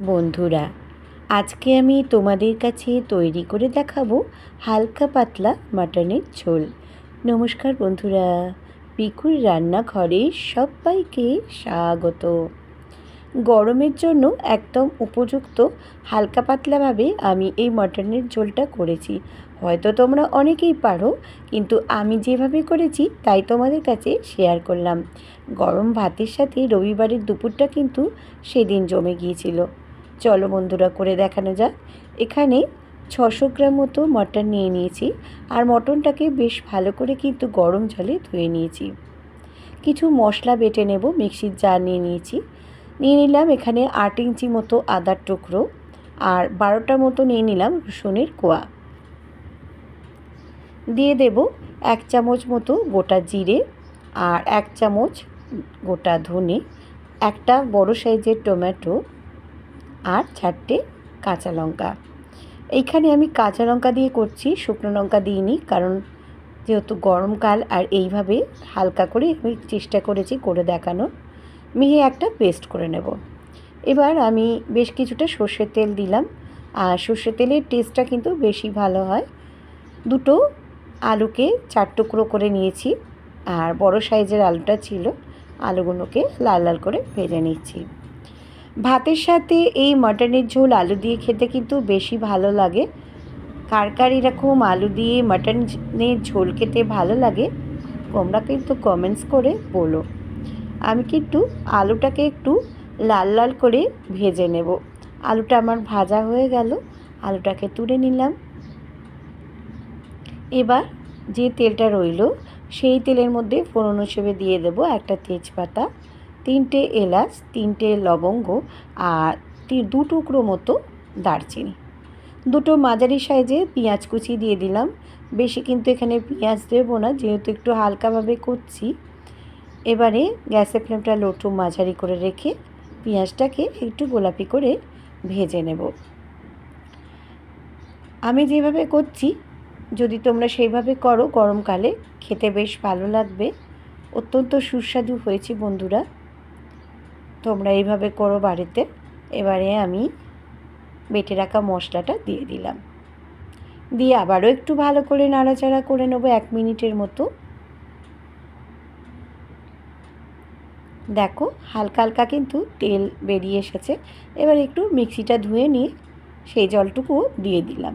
বন্ধুরা, আজকে আমি তোমাদের কাছে তৈরি করে দেখাবো হালকা পাতলা মাটনের ঝোল। নমস্কার বন্ধুরা, পিকুর রান্নাঘরে সবাইকে স্বাগত। গরমের জন্য একদম উপযুক্ত হালকা পাতলাভাবে আমি এই মাটনের ঝোলটা করেছি। হয়তো তোমরা অনেকেই পারো, কিন্তু আমি যেভাবে করেছি তাই তোমাদের কাছে শেয়ার করলাম। গরম ভাতের সাথে রবিবারের দুপুরটা কিন্তু সেদিন জমে গিয়েছিল। চলো বন্ধুরা, করে দেখানো যাক। এখানে ছশো গ্রাম মতো মটন নিয়ে নিয়েছি আর মটনটাকে বেশ ভালো করে কিন্তু গরম জলে ধুয়ে নিয়েছি। কিছু মশলা বেটে নেব, মিক্সির জার নিয়ে নিয়েছি। নিয়ে নিলাম এখানে আট ইঞ্চি মতো আদার টুকরো আর বারোটা মতো নিয়ে নিলাম রসুনের কোয়া। দিয়ে দেব এক চামচ মতো গোটা জিরে আর এক চামচ গোটা ধনে, একটা বড় সাইজের টমেটো আর চারটে কাঁচা লঙ্কা। এইখানে আমি কাঁচা লঙ্কা দিয়ে করছি, শুকনো লঙ্কা দিইনি, কারণ যেহেতু গরমকাল আর এইভাবে হালকা করে আমি চেষ্টা করেছি করে দেখানো মিহি একটা পেস্ট করে নেব। এবার আমি বেশ কিছুটা সর্ষের তেল দিলাম। আর সর্ষের তেলের টেস্টটা কিন্তু বেশি ভালো হয়। দুটো আলুকে চার টুকরো করে নিয়েছি। আর বড় সাইজের আলুটা ছিল, আলুগুলোকে লাল লাল করে ভেজে নিচ্ছি। ভাতের সাথে এই মাটনের ঝোল আলু দিয়ে খেতে কিন্তু বেশি ভালো লাগে। কার কার এরকম আলু দিয়ে মাটনের ঝোল খেতে ভালো লাগে, তোমরা কিন্তু কমেন্টস করে বলো। আমি কিন্তু আলুটাকে একটু লাল লাল করে ভেজে নেব। আলুটা আমার ভাজা হয়ে গেল, আলুটাকে তুলে নিলাম। এবার যে তেলটা রইল, সেই তেলের মধ্যে ফোড়ন হিসেবে দিয়ে দেবো একটা তেজপাতা। তিনটে এলাচ, তিনটে লবঙ্গ আর দু টুকরো মতো দারচিনি। দুটো মাঝারি সাইজে পেঁয়াজ কুচি দিয়ে দিলাম। বেশি কিন্তু এখানে পেঁয়াজ দেবো না, যেহেতু একটু হালকাভাবে করছি এবারে গ্যাসের ফ্লেমটা লোটু মাঝারি করে রেখে পেঁয়াজটাকে একটু গোলাপি করে ভেজে নেব। আমি যেভাবে করছি, যদি তোমরা সেইভাবে করো, গরমকালে খেতে বেশ ভালো লাগবে। অত্যন্ত সুস্বাদু হয়েছে বন্ধুরা। তোমরা এইভাবে করো বাড়িতে। এবারে আমি বেটে রাখা মশলাটা দিয়ে দিলাম। দিয়ে আবারও একটু ভালো করে নাড়াচাড়া করে নেব এক মিনিটের মতো। দেখো হালকা হালকা কিন্তু তেল বেরিয়ে এসেছে। এবার একটু মিক্সিটা ধুয়ে নিয়ে সেই জলটুকু দিয়ে দিলাম।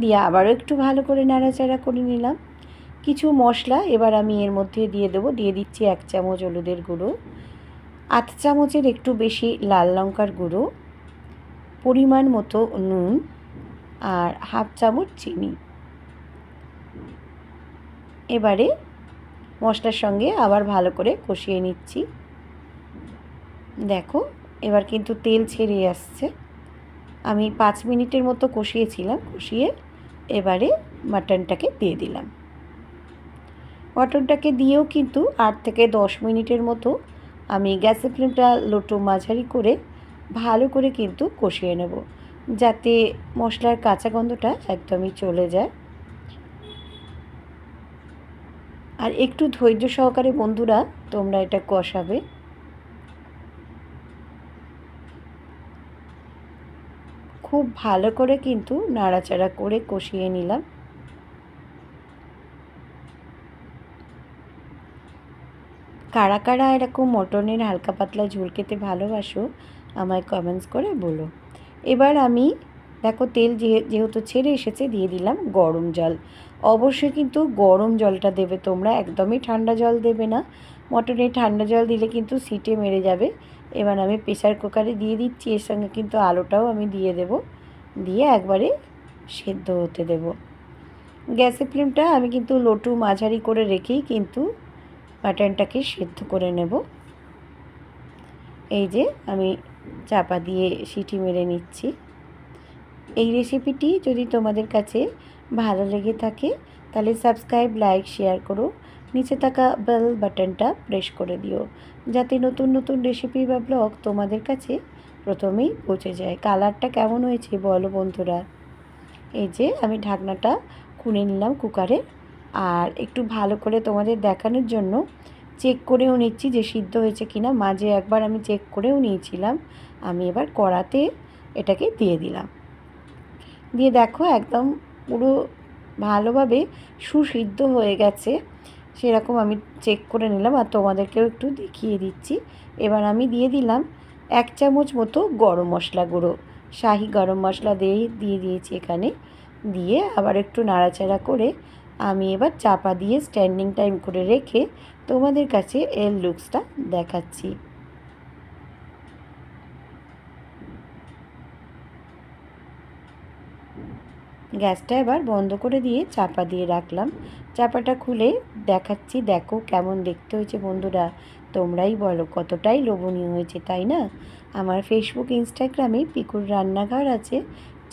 দিয়ে আবারও একটু ভালো করে নাড়াচাড়া করে নিলাম। কিছু মশলা এবার আমি এর মধ্যে দিয়ে দেবো। দিয়ে দিচ্ছি এক চামচ হলুদের গুঁড়ো। আধ চামচের একটু বেশি লাল লঙ্কার গুঁড়ো, পরিমাণ মতো নুন আর হাফ চামচ চিনি। এবারে মশলার সঙ্গে আবার ভালো করে কষিয়ে নিচ্ছি। দেখো, এবার কিন্তু তেল ছেড়ে আসছে। আমি পাঁচ মিনিটের মতো কষিয়েছিলাম, কষিয়ে এবারে মাটনটাকে দিয়ে দিলাম। মটনটাকে দিয়েও কিন্তু আট থেকে দশ মিনিটের মতো আমি গ্যাসের ফ্লেমটা লোটো মাঝারি করে ভালো করে কিন্তু কষিয়ে নেব, যাতে মশলার কাঁচা গন্ধটা একদমই চলে যায়। আর একটু ধৈর্য সহকারে বন্ধুরা, তোমরা এটা কষাবে। খুব ভালো করে কিন্তু নাড়াচাড়া করে কষিয়ে নিলাম। কারা কারা এরকম মটনের হালকা পাতলা ঝোল খেতে ভালোবাসো, আমায় কমেন্টস করে বলো। এবার আমি, দেখো তেল যেহেতু ছেড়ে এসেছে, দিয়ে দিলাম গরম জল। অবশ্যই কিন্তু গরম জলটা দেবে তোমরা, একদমই ঠান্ডা জল দেবে না। মটনে ঠান্ডা জল দিলে কিন্তু সিটে মেরে যাবে। এবার আমি প্রেশার কুকারে দিয়ে দিচ্ছি, এর সঙ্গে কিন্তু আলুটাও আমি দিয়ে দেব। দিয়ে একবারে সেদ্ধ হতে দেব। গ্যাসের ফ্লেমটা আমি কিন্তু লোটু মাঝারি করে রেখেই কিন্তু মাটনটাকে সেদ্ধ করে নেব। এই যে আমি চাপা দিয়ে সিটি মেরে নিচ্ছি। এই রেসিপিটি যদি তোমাদের কাছে ভালো লেগে থাকে, তাহলে সাবস্ক্রাইব, লাইক, শেয়ার করো। নিচে থাকা বেল বাটনটা প্রেস করে দিও, যাতে নতুন নতুন রেসিপি বা ব্লগ তোমাদের কাছে প্রথমেই পৌঁছে যায়। কালারটা কেমন হয়েছে বলো বন্ধুরা। এই যে আমি ঢাকনাটা খুলে নিলাম কুকারে। আর একটু ভালো করে তোমাদের দেখানোর জন্য চেক করেও নিচ্ছি যে সিদ্ধ হয়েছে কি না মাঝে একবার আমি চেক করেও নিয়েছিলাম। আমি এবার কড়াতে এটাকে দিয়ে দিলাম। দিয়ে দেখো একদম পুরো ভালোভাবে সুসিদ্ধ হয়ে গেছে। সেরকম আমি চেক করে নিলাম আর তোমাদেরকেও একটু দেখিয়ে দিচ্ছি। এবার আমি দিয়ে দিলাম এক চামচ মতো গরম মশলা গুঁড়ো। শাহি গরম মশলা দিয়ে দিয়ে দিয়েছি এখানে। দিয়ে আবার একটু নাড়াচাড়া করে আমি এবার চাপা দিয়ে স্ট্যান্ডিং টাইম করে রেখে তোমাদের কাছে এর লুকসটা দেখাচ্ছি। গ্যাসটা এবার বন্ধ করে দিয়ে চাপা দিয়ে রাখলাম। চাপাটা খুলে দেখাচ্ছি, দেখো কেমন দেখতে হয়েছে বন্ধুরা। তোমরাই বলো, কতটাই লোভনীয় হয়েছে, তাই না? আমার ফেসবুক ইনস্টাগ্রামে পিকুর রান্নাঘর আছে।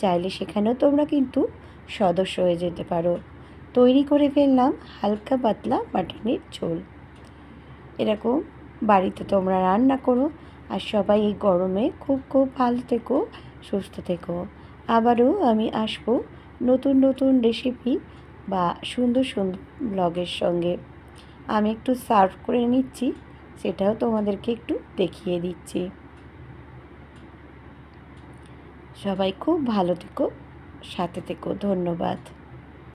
চাইলে সেখানেও তোমরা কিন্তু সদস্য হয়ে যেতে পারো। তৈরি করে ফেললাম হালকা পাতলা মাটনের ঝোল। এরকম বাড়িতে তোমরা রান্না করো আর সবাই এই গরমে খুব খুব ভালো থেকো, সুস্থ থেকো। আবারও আমি আসব নতুন নতুন রেসিপি বা সুন্দর সুন্দর ব্লগের সঙ্গে। আমি একটু সার্ভ করে নিচ্ছি, সেটাও তোমাদেরকে একটু দেখিয়ে দিচ্ছি। সবাই খুব ভালো থেকো, সাথে থেকো, ধন্যবাদ।